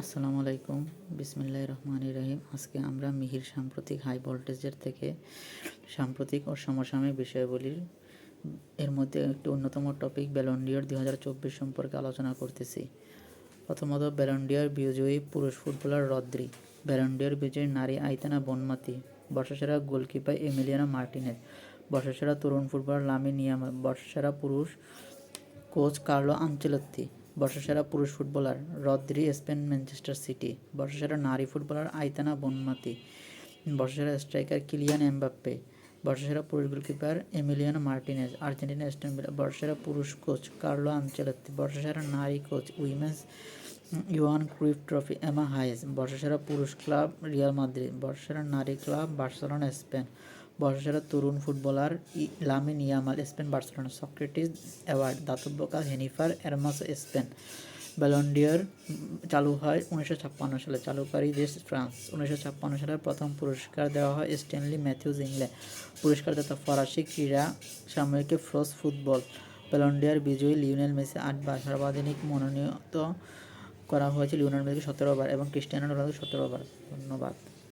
আসসালামু আলাইকুম। বিসমিল্লাহ রহমান রহিম। আজকে আমরা মিহির সাম্প্রতিক হাই ভোল্টেজের থেকে সাম্প্রতিক ও সমসাময়িক বিষয়গুলির এর মধ্যে একটি অন্যতম টপিক ব্যালন্ডিয়র দুই হাজার চব্বিশ সম্পর্কে আলোচনা করতেছি। প্রথমত ব্যালন্ডিয়র বিজয়ী পুরুষ ফুটবলার রদ্রি। ব্যালন্ডিয়র বিজয়ী নারী আইতানা বনমাতি। বর্ষসেরা গোলকিপার এমিলিয়ানা মার্টিনেজ। বর্ষসেরা তরুণ ফুটবলার লামি নিয়ামা বর্ষসেরা পুরুষ কোচ কার্লো আঞ্চেলত্তি। বর্ষসেরা পুরুষ footballer Rodri Spain Manchester City, বর্ষসেরা নারী ফুটবলার আইতানা বনমাতি, বর্ষসেরা স্ট্রাইকার কিলিয়ান এমবাপ্পে, বর্ষসেরা পুরুষ গোলকিপার এমিলিয়ানো মার্টিনেজ, আর্জেন্টিনা স্টেন বর্ষসেরা পুরুষ কোচ কার্লো আঞ্চেলত্তি, বর্ষসেরা নারী coach women's Johan Cruyff trophy Emma Hayes বর্ষসেরা পুরুষ ক্লাব রিয়াল মাদ্রিদ, বর্ষসেরা নারী ক্লাব বার্সেলোনা স্পেন বর্ষসেরা তরুণ footballer Lamine Yamal, Spain Barcelona Socrates award দাতব্য কাজ হেনিফার এরমাস, স্পেন ব্যালন্ডিয়ার চালু হয় উনিশশো ছাপ্পান্ন সালে। চালুকারী দেশ ফ্রান্স। উনিশশো ছাপ্পান্ন সালের প্রথম পুরস্কার দেওয়া হয় স্ট্যানলি ম্যাথিউজ ইংল্যান্ড। পুরস্কারদাতা ফরাসি ক্রীড়া সাময়িকী ফ্রস ফুটবল। ব্যালন্ডিয়ার বিজয়ী লিওনেল মেসি আটবার সর্বাধিক মনোনীত করা হয়েছে লিওনেল মেসিকে সতেরো বার এবং ক্রিস্টিয়ানো রোনালদো সতেরো বার। ধন্যবাদ।